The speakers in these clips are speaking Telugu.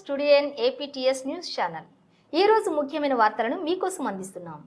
స్టూడియన్ ఏపీటీఎస్ న్యూస్ ఛానల్. ఈ రోజు ముఖ్యమైన వార్తలను మీకోసం అందిస్తున్నాం.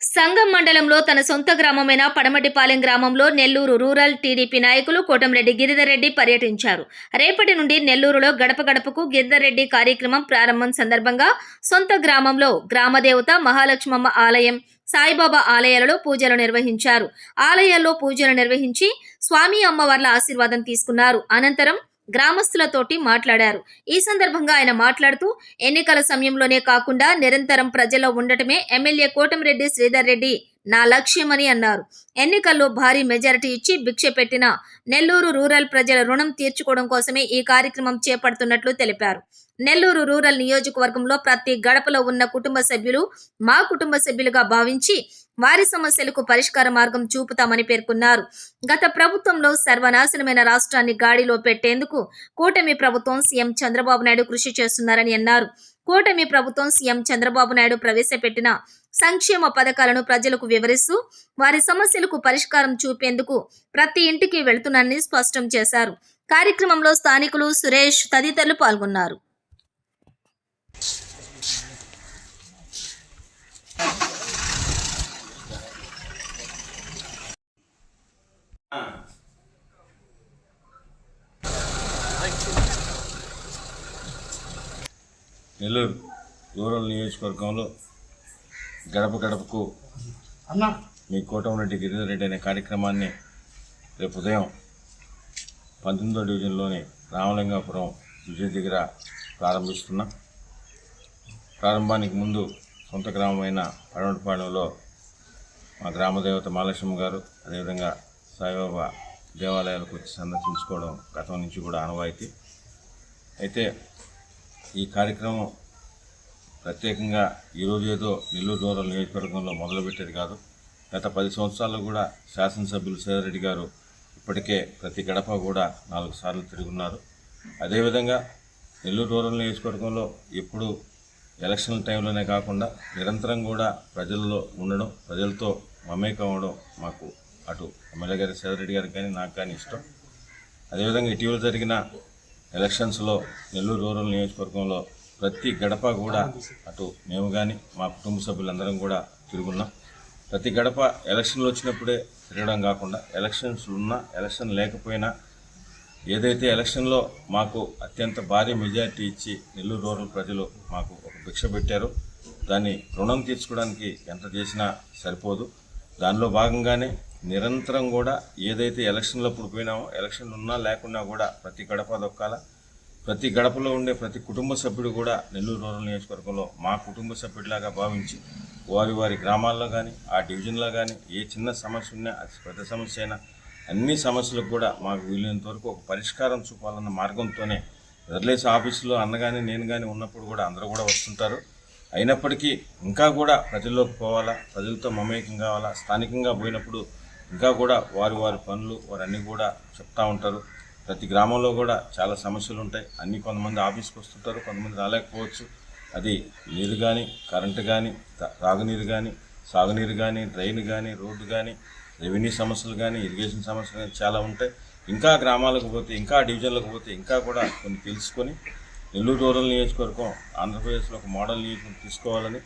సంగం మండలంలో తన సొంత గ్రామమైన పడమటిపాలెం గ్రామంలో నెల్లూరు రూరల్ టీడీపీ నాయకులు కోటంరెడ్డి గిరిధర్రెడ్డి పర్యటించారు. రేపటి నుండి నెల్లూరులో గడప గడపకు గిరిధర్రెడ్డి కార్యక్రమం ప్రారంభం సందర్భంగా సొంత గ్రామంలో గ్రామదేవత మహాలక్ష్మమ్మ ఆలయం సాయిబాబా ఆలయాలలో పూజలు నిర్వహించారు. ఆలయాల్లో పూజలు నిర్వహించి స్వామి అమ్మవార్ల ఆశీర్వాదం తీసుకున్నారు. అనంతరం గ్రామస్తులతోటి మాట్లాడారు. ఈ సందర్భంగా ఆయన మాట్లాడుతూ ఎన్నికల సమయంలోనే కాకుండా నిరంతరం ప్రజల్లో ఉండటమే ఎమ్మెల్యే కోటమిరెడ్డి శ్రీధర్ రెడ్డి నా లక్ష్యమని అన్నారు. ఎన్నికల్లో భారీ మెజారిటీ ఇచ్చి భిక్ష పెట్టిన నెల్లూరు రూరల్ ప్రజల రుణం తీర్చుకోవడం కోసమే ఈ కార్యక్రమం చేపడుతున్నట్లు తెలిపారు. నెల్లూరు రూరల్ నియోజకవర్గంలో ప్రతి గడపలో ఉన్న కుటుంబ సభ్యులు మా కుటుంబ సభ్యులుగా భావించి వారి సమస్యలకు పరిష్కార మార్గం చూపుతామని పేర్కొన్నారు. గత ప్రభుత్వంలో సర్వనాశనమైన రాష్ట్రాన్ని గాడిలో పెట్టేందుకు కూటమి ప్రభుత్వం సీఎం చంద్రబాబు నాయుడు కృషి చేస్తున్నారని అన్నారు. కూటమి ప్రభుత్వం సీఎం చంద్రబాబు నాయుడు ప్రవేశపెట్టిన సంక్షేమ పథకాలను ప్రజలకు వివరిస్తూ వారి సమస్యలకు పరిష్కారం చూపేందుకు ప్రతి ఇంటికి వెళ్తున్నానని స్పష్టం చేశారు. కార్యక్రమంలో స్థానికులు సురేష్ తదితరులు పాల్గొన్నారు. నెల్లూరు రూరల్ నియోజకవర్గంలో గడప గడపకు అన్నా. మీ కోటమిరెడ్డి గిరిధర్ రెడ్డి అనే కార్యక్రమాన్ని రేపు ఉదయం పంతొమ్మిదో డివిజన్లోని రామలింగాపురం విజయ దగ్గర ప్రారంభిస్తున్నాం. ప్రారంభానికి ముందు సొంత గ్రామమైన పడమటిపాలెంలో మా గ్రామదేవత మహాలక్ష్మి గారు అదేవిధంగా సాయిబాబా దేవాలయాలకు వచ్చి సందర్శించుకోవడం గతం నుంచి కూడా ఆనవాయితీ. అయితే ఈ కార్యక్రమం ప్రత్యేకంగా ఈరోజు ఏదో నెల్లూరు రూరల్ నియోజకవర్గంలో మొదలుపెట్టేది కాదు. గత పది సంవత్సరాల్లో కూడా శాసనసభ్యులు సేదరెడ్డి గారు ఇప్పటికే ప్రతి గడప కూడా నాలుగు సార్లు తిరుగున్నారు అదేవిధంగా నెల్లూరు రూరల్ నియోజకవర్గంలో ఎప్పుడు ఎలక్షన్ టైంలోనే కాకుండా నిరంతరం కూడా ప్రజల్లో ఉండడం ప్రజలతో మమేకం అవ్వడం మాకు అటు ఎమ్మెల్యే గారి సేదరెడ్డి గారికి కానీ నాకు కానీ ఇష్టం. అదేవిధంగా ఇటీవల జరిగిన ఎలక్షన్స్లో నెల్లూరు రూరల్ నియోజకవర్గంలో ప్రతి గడప కూడా అటు మేము కానీ మా కుటుంబ సభ్యులందరం కూడా తిరుగున్నాం. ప్రతి గడప ఎలక్షన్లు వచ్చినప్పుడే తిరగడం కాకుండా ఎలక్షన్స్ ఉన్నా ఎలక్షన్ లేకపోయినా ఏదైతే ఎలక్షన్లో మాకు అత్యంత భారీ మెజారిటీ ఇచ్చి నెల్లూరు రూరల్ ప్రజలు మాకు ఒక భిక్ష పెట్టారు. దాన్ని రుణం తీర్చుకోవడానికి ఎంత చేసినా సరిపోదు. దానిలో భాగంగానే నిరంతరం కూడా ఏదైతే ఎలక్షన్లప్పుడు పోయినామో ఎలక్షన్ ఉన్నా లేకున్నా కూడా ప్రతి గడప దొక్కాల. ప్రతి గడపలో ఉండే ప్రతి కుటుంబ సభ్యుడు కూడా నెల్లూరు రూరల్ నియోజకవర్గంలో మా కుటుంబ సభ్యుడిలాగా భావించి వారి వారి గ్రామాల్లో కానీ ఆ డివిజన్లో కానీ ఏ చిన్న సమస్య ఉన్నా అది పెద్ద సమస్య అయినా అన్ని సమస్యలకు కూడా మాకు వీలైనంత వరకు ఒక పరిష్కారం చూపాలన్న మార్గంతోనే రిలేస్ ఆఫీసులో అన్న కానీ నేను కానీ ఉన్నప్పుడు కూడా అందరూ కూడా వస్తుంటారు. అయినప్పటికీ ఇంకా కూడా ప్రజల్లోకి పోవాలా ప్రజలతో మమేకం కావాలా స్థానికంగా పోయినప్పుడు ఇంకా కూడా వారి వారి పనులు వారన్నీ కూడా చెప్తా ఉంటారు. ప్రతి గ్రామంలో కూడా చాలా సమస్యలు ఉంటాయి. అన్ని కొంతమంది ఆఫీస్కి వస్తుంటారు కొంతమంది రాలేకపోవచ్చు. అది నీరు కానీ కరెంటు కానీ తాగునీరు కానీ సాగునీరు కానీ డ్రైన్ కానీ రోడ్డు కానీ రెవెన్యూ సమస్యలు కానీ ఇరిగేషన్ సమస్యలు కానీ చాలా ఉంటాయి. ఇంకా గ్రామాలకు పోతే ఇంకా డివిజన్లకు పోతే ఇంకా కూడా కొన్ని తెలుసుకొని నెల్లూరు రూరల్ నియోజకవర్గం ఆంధ్రప్రదేశ్లో ఒక మోడల్ నియోజకవర్గం తీసుకోవాలని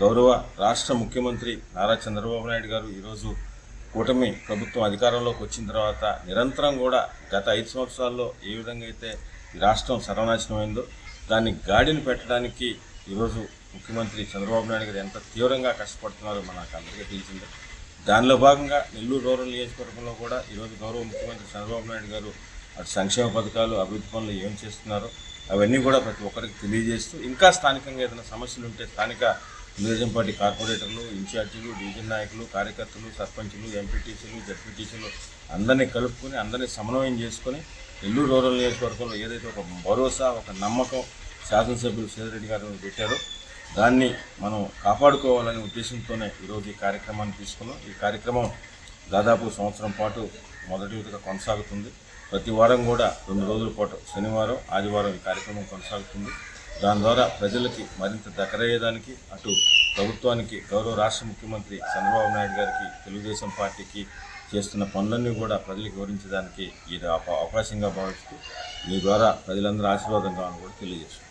గౌరవ రాష్ట్ర ముఖ్యమంత్రి నారా చంద్రబాబు నాయుడు గారు ఈరోజు కూటమి ప్రభుత్వం అధికారంలోకి వచ్చిన తర్వాత నిరంతరం కూడా గత ఐదు సంవత్సరాల్లో ఏ విధంగా అయితే ఈ రాష్ట్రం సర్వనాశనమైందో దాన్ని గాడిని పెట్టడానికి ఈరోజు ముఖ్యమంత్రి చంద్రబాబు నాయుడు గారు ఎంత తీవ్రంగా కష్టపడుతున్నారో మనకు అందరికీ తెలిసిందే. దానిలో భాగంగా నెల్లూరు రూరల్ నియోజకవర్గంలో కూడా ఈరోజు గౌరవ ముఖ్యమంత్రి చంద్రబాబు నాయుడు గారు అటు సంక్షేమ పథకాలు అభివృద్ధి పనులు ఏం చేస్తున్నారో అవన్నీ కూడా ప్రతి ఒక్కరికి తెలియజేస్తూ ఇంకా స్థానికంగా ఏదైనా సమస్యలు ఉంటే స్థానిక తెలుగుదేశం పార్టీ కార్పొరేటర్లు ఇన్ఛార్జీలు డివిజన్ నాయకులు కార్యకర్తలు సర్పంచులు ఎంపీటీసీలు జడ్పీటీసీలు అందరినీ కలుపుకొని అందరినీ సమన్వయం చేసుకొని నెల్లూరు రూరల్ నియోజకవర్గంలో ఏదైతే ఒక భరోసా ఒక నమ్మకం శాసనసభ్యులు సేదరెడ్డి గారు పెట్టారో దాన్ని మనం కాపాడుకోవాలనే ఉద్దేశంతోనే ఈరోజు ఈ కార్యక్రమాన్ని తీసుకున్నాం. ఈ కార్యక్రమం దాదాపు సంవత్సరం పాటు మొదటి కొనసాగుతుంది. ప్రతి వారం కూడా రెండు రోజుల పాటు శనివారం ఆదివారం ఈ కార్యక్రమం కొనసాగుతుంది. దాని ద్వారా ప్రజలకి మరింత దగ్గరయ్యేదానికి అటు ప్రభుత్వానికి గౌరవ రాష్ట్ర ముఖ్యమంత్రి చంద్రబాబు నాయుడు గారికి తెలుగుదేశం పార్టీకి చేస్తున్న పనులన్నీ కూడా ప్రజలకు వివరించడానికి ఇది అవకాశంగా భావిస్తూ మీ ద్వారా ప్రజలందరూ ఆశీర్వాదం కావాలని కూడా తెలియజేస్తుంది